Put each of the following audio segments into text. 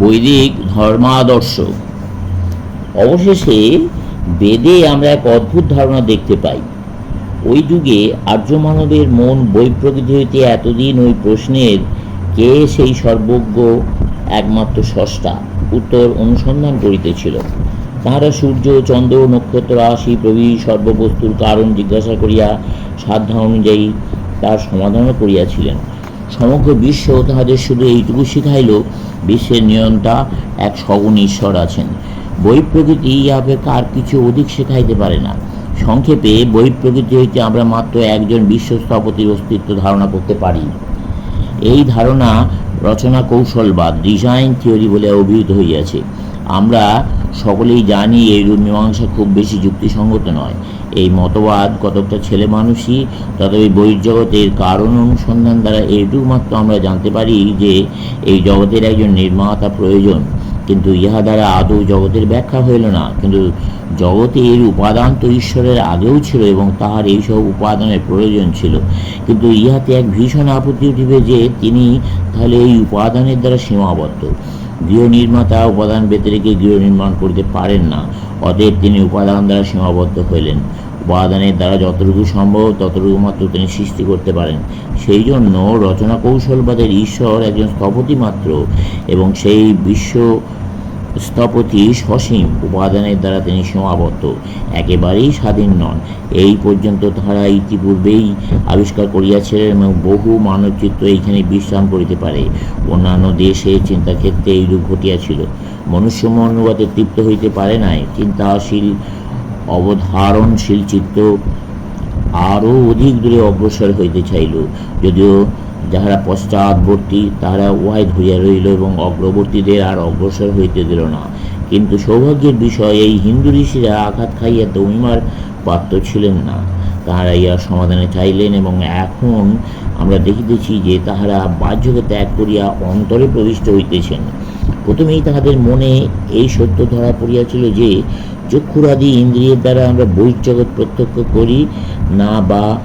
বৈদিক ধর্মাদর্শ। অবশেষে বেদে আমরা এক অদ্ভুত ধারণা দেখতে পাই। ওই যুগে আর্য মানবের মন বই প্রকৃতি হইতে এতদিন ওই প্রশ্নের কে সেই সর্বজ্ঞ? একমাত্র স্রষ্টা। উত্তর অনুসন্ধান করিতেছিল। তাহারা সূর্য, চন্দ্র, নক্ষত্র রাশি প্রভৃতি, সর্ববস্তুর কারণ জিজ্ঞাসা করিয়া সাধ্য অনুযায়ী তার সমাধানও করিয়াছিলেন। সমগ্র বিশ্ব তাহাদের শুধু এইটুকু শিখাইল, বিশ্বের নিয়ন্তা এক সগুণ ঈশ্বর আছেন। বই প্রকৃতি ইহাপেক্ষা আর কিছু অধিক শেখাইতে পারে না। সংক্ষেপে বই প্রকৃতি হইতে আমরা মাত্র একজন বিশ্বস্থপতির অস্তিত্ব ধারণা করতে পারি। এই ধারণা রচনা কৌশলবাদ, ডিজাইন থিওরি বলে অভিহিত হইয়াছে। আমরা সকলেই জানি এই রূপ মীমাংসা খুব বেশি যুক্তিসঙ্গত নয়। এই মতবাদ কতকটা ছেলে মানুষই, তথাপি বহির্জগতের কারণ অনুসন্ধান দ্বারা এইটুকু মাত্র আমরা জানতে পারি যে এই জগতের একজন নির্মাতা প্রয়োজন। কিন্তু ইহা দ্বারা আদৌ জগতের ব্যাখ্যা হইল না। কিন্তু জগতের উপাদান তো ঈশ্বরের আগেও ছিল এবং তাহার এইসব উপাদানের প্রয়োজন ছিল। কিন্তু ইহাতে এক ভীষণ আপত্তি উঠিবে যে তিনি তাহলে এই উপাদানের দ্বারা সীমাবদ্ধ। গৃহ নির্মাতা উপাদান ব্যতিরেকে গৃহ নির্মাণ করতে পারেন না, অতএব তিনি উপাদান দ্বারা সীমাবদ্ধ হইলেন। উপাদানের দ্বারা যতটুকু সম্ভব, ততটুকু মাত্র তিনি সৃষ্টি করতে পারেন। সেই জন্য রচনা কৌশলবাদের ঈশ্বর একজন স্থপতি মাত্র এবং সেই বিশ্ব স্থপতি সসীম উপাদানের দ্বারা তিনি সীমাবদ্ধ, একেবারেই স্বাধীন নন। এই পর্যন্ত তাহারা ইতিপূর্বেই আবিষ্কার করিয়াছিলেন এবং বহু মানবচিত্র এইখানে বিশ্রাম করিতে পারে। অন্যান্য দেশে চিন্তাক্ষেত্রে এইরূপ ঘটিয়াছিল। মনুষ্য মনোবাদে তৃপ্ত হইতে পারে নাই। চিন্তাশীল, অবধারণশীল চিত্ত আরও অধিক দূরে অগ্রসর হইতে চাইল যদিও যাহারা পশ্চাৎবর্তী তাহারা উহাই ধরিয়া রইল এবং অগ্রবর্তীদের আর অগ্রসর হইতে দিল না। কিন্তু সৌভাগ্যের বিষয়, এই হিন্দু ঋষিরা আঘাত খাইয়া দমিমার পাত্র ছিলেন না। তাহারা ইহার সমাধানে চাইলেন এবং এখন আমরা দেখিতেছি যে তাহারা বাহ্যকে ত্যাগ করিয়া অন্তরে প্রবিষ্ট হইতেছেন। প্রথমেই তাহাদের মনে এই সত্য ধরা পড়িয়াছিল যে চক্ষুরাদি ইন্দ্রিয়ের দ্বারা আমরা বহির্জগৎ প্রত্যক্ষ করি না বা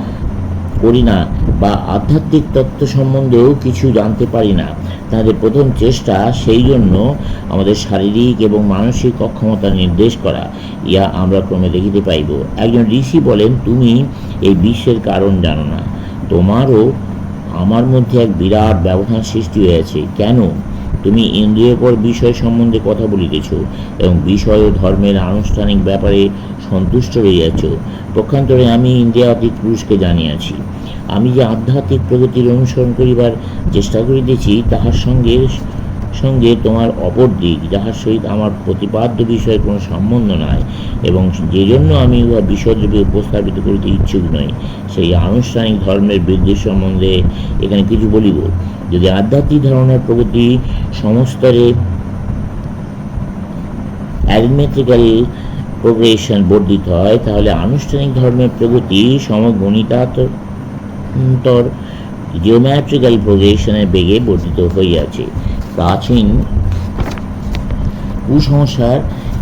করি না বা আধ্যাত্মিক তত্ত্ব সম্বন্ধেও কিছু জানতে পারি না। তাদের প্রথম চেষ্টা সেই জন্য আমাদের শারীরিক এবং মানসিক অক্ষমতা নির্দেশ করা। ইয়া আমরা ক্রমে দেখিতে পাইব। একজন ঋষি বলেন, তুমি এই বিশ্বের কারণ জানো না। তোমারও আমার মধ্যে এক বিরাট ব্যবধান সৃষ্টি হয়েছে। কেন? তুমি ইন্দ্রিয়ের পর বিষয় সম্বন্ধে কথা বলিতেছ এবং বিষয় ও ধর্মের আনুষ্ঠানিক ব্যাপারে সন্তুষ্ট রইয়াছ পক্ষান্তরে আমি ইন্দ্রিয়া অতীত পুরুষকে জানিয়াছি। আমি যে আধ্যাত্মিক প্রগতির অনুসরণ করিবার চেষ্টা করিতেছি, তাহার সঙ্গে সঙ্গে তোমার অপর দিক, যাহার সহিত আমার প্রতিপাদ্য বিষয়ের কোনো সম্বন্ধ নাই, এবং যে জন্য আমি উহা বিশদরূপে উপস্থাপিত করিতে ইচ্ছুক নই, সেই আনুষ্ঠানিক ধর্মের বৃদ্ধি সম্বন্ধে এখানে কিছু বলিব। যদি আধ্যাত্মিক ধারণার প্রগতি সমস্তরে অ্যারিথমেটিক্যাল প্রোগ্রেশন বর্ধিত হয়, তাহলে আনুষ্ঠানিক ধর্মের প্রগতি সমগণিতান্তর জিওম্যাট্রিক্যাল প্রোগ্রেশনের বেগে বর্ধিত হইয়াছে। প্রাচীন কুসংস্কার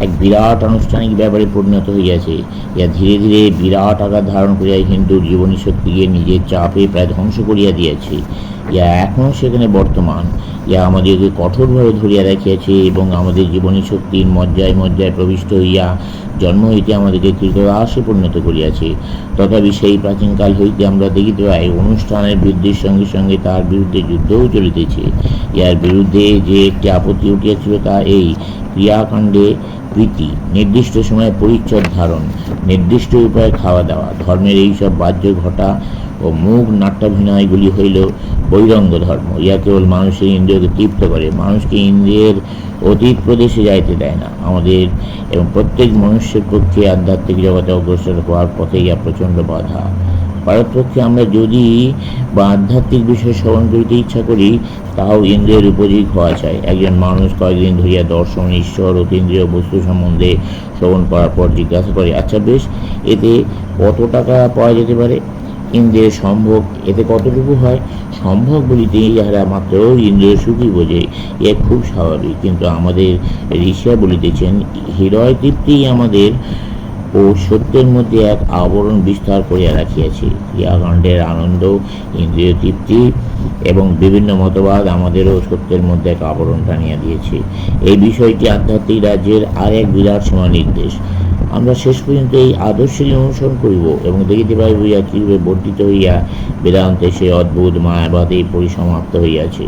এক বিরাট আনুষ্ঠানিক ব্যাপারে পরিণত হইয়াছে। ইহা ধীরে ধীরে বিরাট আকার ধারণ করিয়া হিন্দু জীবনী শক্তিকে নিজের চাপে প্রায় ধ্বংস করিয়া দিয়াছে। ইহা এখনও সেখানে বর্তমান। ইহা আমাদেরকে কঠোরভাবে ধরিয়া রাখিয়াছে এবং আমাদের জীবনী শক্তির মজ্জায় মজ্জায় প্রবিষ্ট হইয়া জন্ম হইতে আমাদেরকে কৃতদাসে পরিণত করিয়াছে। তথাপি সেই প্রাচীনকাল হইতে আমরা দেখিতে পাই অনুষ্ঠানের বৃদ্ধির সঙ্গে সঙ্গে তার বিরুদ্ধে যুদ্ধও চলিতেছে। ইহার বিরুদ্ধে যে একটি আপত্তি উঠিয়াছিল তা এই, ক্রিয়াকাণ্ডে প্রীতি, নির্দিষ্ট সময়ে পরিচ্ছদ ধারণ, নির্দিষ্ট উপায়ে খাওয়া দাওয়া, ধর্মের এইসব বাহ্য ঘটা ও মুখ নাট্যাভিনয়গুলি হইল বৈরঙ্গ ধর্ম। ইহা কেবল মানুষের ইন্দ্রিয়কে তৃপ্ত করে। মানুষকে ইন্দ্রিয়ের অতীত প্রদেশে যাইতে দেয় না। আমাদের এবং প্রত্যেক মনুষ্যের পক্ষে আধ্যাত্মিক জগতে অগ্রসর হওয়ার পথে ইহা প্রচণ্ড বাধা। ভারতপক্ষে আমরা যদি বা আধ্যাত্মিক বিষয় শ্রবণ করিতে ইচ্ছা করি, তাও ইন্দ্রিয়ের উপযোগী হওয়া চাই। একজন মানুষ কয়েকদিন ধরিয়া দর্শন, ঈশ্বর, অতীন্দ্রিয় বস্তু সম্বন্ধে শ্রবণ করার পর জিজ্ঞাসা করে আচ্ছা বেশ, এতে কত টাকা পাওয়া যেতে পারে? ইন্দ্রিয় সম্ভোগ এতে কতটুকু হয়? সম্ভব বলিতে যাহারা মাত্র ইন্দ্রিয় সুখী বোঝে। এ খুব স্বাভাবিক। কিন্তু আমাদের ঋষিয়া বলিতেছেন, হৃদয় তৃপ্তিই আমাদের ও সত্যের মধ্যে এক আবরণ বিস্তার করিয়া রাখিয়াছে। ক্রিয়াকাণ্ডের আনন্দ, ইন্দ্রিয় তৃপ্তি এবং বিভিন্ন মতবাদ আমাদেরও সত্যের মধ্যে এক আবরণ টানিয়া দিয়েছে। এই বিষয়টি আধ্যাত্মিক রাজ্যের আর এক বিরাট সীমা নির্দেশ আমরা শেষ পর্যন্ত এই আদর্শের অনুসরণ করিব এবং দেখিতে পাইব ইয়া কিরূপে বর্ধিত হইয়া বেদান্তে সেই অদ্ভুত মায়াবাদে পরিসমাপ্ত হইয়াছে।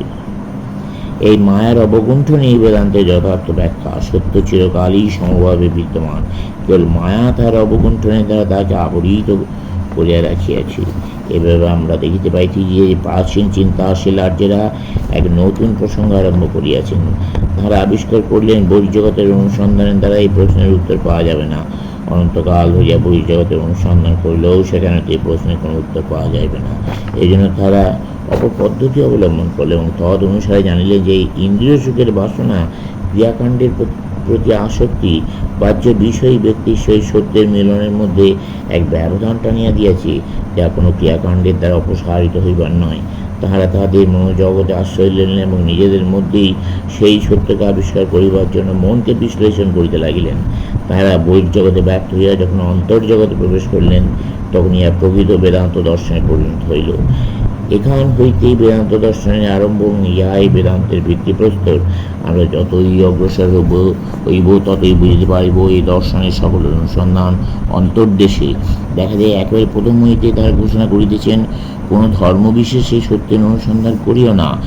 এই মায়ার অবগুণ্ঠনই বেদান্তের যথার্থ ব্যাখ্যা সত্য চিরকালই সমভাবে বিদ্যমান। কেবল মায়া তার অবগুণ্ঠনের দ্বারা তাকে আবরিত করিয়া রাখিয়াছে। এভাবে আমরা দেখিতে পাইছি যে প্রাচীন চিন্তাশীল আর্যেরা এক নতুন প্রসঙ্গ আরম্ভ করিয়াছেন তারা আবিষ্কার করলেন বহির্জগতের অনুসন্ধানের দ্বারা এই প্রশ্নের উত্তর পাওয়া যাবে না। অনন্তকাল হইয়া বহির্জগতের অনুসন্ধান করলেও সেখানে এই প্রশ্নের কোনো উত্তর পাওয়া যাবে না। এই জন্য তারা অপর পদ্ধতি অবলম্বন করলে এবং তদ অনুসারে জানিলেন যে ইন্দ্রিয় সুখের বাসনা ক্রিয়াকাণ্ডের প্রতি আসক্তি বাহ্য বিষয়ী ব্যক্তির সেই সত্যের মিলনের মধ্যে এক ব্যবধান টানিয়া দিয়াছে, যা কোনো ক্রিয়াকাণ্ডের দ্বারা অপসারিত হইবার নয়। তাহারা তাহাদের মনোজগতে আশ্রয় নিলেন এবং নিজেদের মধ্যেই সেই সত্যকে আবিষ্কার করিবার জন্য মনকে বিশ্লেষণ করিতে লাগিলেন। তাহারা বহির্জগতে ব্যর্থ হইয়া যখন অন্তর্জগতে প্রবেশ করলেন তখন ইহা প্রকৃত বেদান্ত দর্শনে পরিণত হইল। এখান হইতেই বেদান্ত দর্শনের আরম্ভ ইহাই বেদান্তের ভিত্তিপ্রস্তর আমরা যতই অগ্রসর হব হইব, ততই বুঝিতে পারিব এই দর্শনের সকল অনুসন্ধান অন্তর্দেশে। দেখা যায়, একেবারে প্রথম হইতে তারা ঘোষণা করিতেছেন, কোনো ধর্মবিশেষে সত্যের অনুসন্ধান করিও না।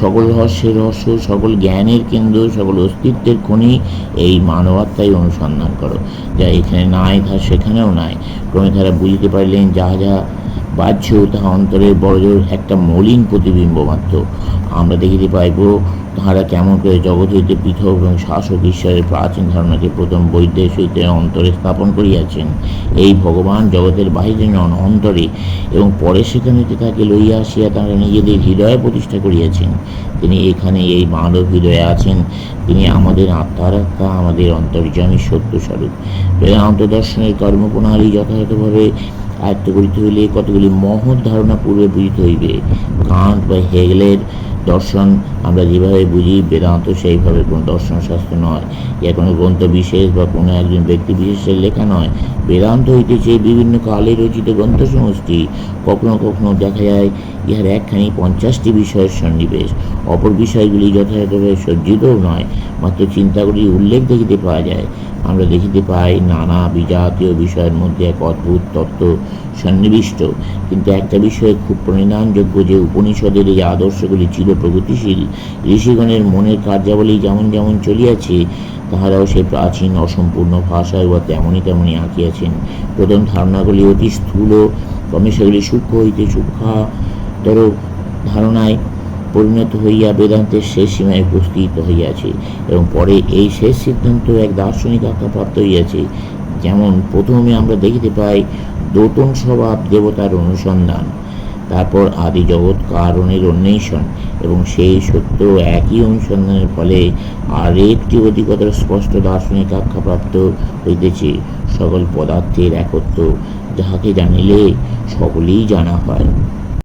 সকল রহস্যের রহস্য, সকল জ্ঞানের কেন্দ্র, সকল অস্তিত্বের খনি, এই মানবাত্মাই অনুসন্ধান করো। যা এখানে নাই তা সেখানেও নাই। ক্রমে তারা বুঝিতে পারলেন, যাহা যাহা বাহ্য তাহা অন্তরের বড়জোর একটা মলিন প্রতিবিম্ব মাত্র। আমরা দেখিতে পাইব, তাহারা কেমন করে জগৎ হইতে পৃথক এবং শাসক ঈশ্বরের প্রাচীন ধারণাকে প্রথম বৈদ্যের সহিত অন্তরে স্থাপন করিয়াছেন। এই ভগবান জগতের বাহিরে নন, অন্তরে, এবং পরে সেখানে তাকে লইয়া আসিয়া তাহারা নিজেদের হৃদয়ে প্রতিষ্ঠা করিয়াছেন। তিনি এখানে এই মানব হৃদয়ে আছেন। তিনি আমাদের আত্মার আত্মা, আমাদের অন্তর্যামী সত্য স্বরূপ বেদান্ত দর্শনের কর্মপ্রণালী যথাযথভাবে আয়ত্ত করিতে হইলে কতগুলি মহৎ ধারণা পূর্বে বুঝিতে হইবে। কান্ট বা হেগেলের দর্শন আমরা যেভাবে বুঝি, বেদান্ত সেইভাবে কোনো দর্শন শাস্ত্র নয়। ইয়া কোনো গ্রন্থ বিশেষ বা কোনো একজন ব্যক্তি বিশেষের লেখা নয়। বেদান্ত হইতেছে বিভিন্ন কালে রচিত গ্রন্থ সমষ্টি কখনো কখনো দেখা যায় ইহার একখানি পঞ্চাশটি বিষয়ের সন্নিবেশ। অপর বিষয়গুলি যথাযথভাবে সজ্জিতও নয়, মাত্র চিন্তাগুলি উল্লেখ দেখিতে পাওয়া যায়। আমরা দেখিতে পাই নানা বিজাতীয় বিষয়ের মধ্যে এক অদ্ভুত তত্ত্ব সন্নিবিষ্ট। কিন্তু একটা বিষয়ে খুব পরিণামযোগ্য যে উপনিষদের এই আদর্শগুলি ছিল প্রগতিশীল, ঋষিগণের মনের কার্যাবলী যেমন যেমন চলিয়াছে, তাহারাও সেই প্রাচীন অসম্পূর্ণ ভাষায় বা তেমনই তেমনই আঁকিয়াছেন। প্রথম ধারণাগুলি অতি স্থূল, ক্রমে সেগুলি সূক্ষ্ম হইতে সূক্ষ্মতর ধারণায় পরিণত হইয়া বেদান্তের শেষ সীমায় উপস্থিত হইয়াছে এবং পরে এই শেষ সিদ্ধান্ত এক দার্শনিক আখ্যা প্রাপ্ত হইয়াছে। যেমন প্রথমে আমরা দেখিতে পাই দোটন স্বভাব দেবতার অনুসন্ধান, তারপর আদি জগৎ কারণের অন্বেষণ এবং সেই সত্য একই অনুসন্ধানের ফলে আরেকটি অধিকতর স্পষ্ট দার্শনিক আখ্যা প্রাপ্ত হইতেছে সকল পদার্থের একত্র যাহাকে জানিলে সকলেই জানা হয়।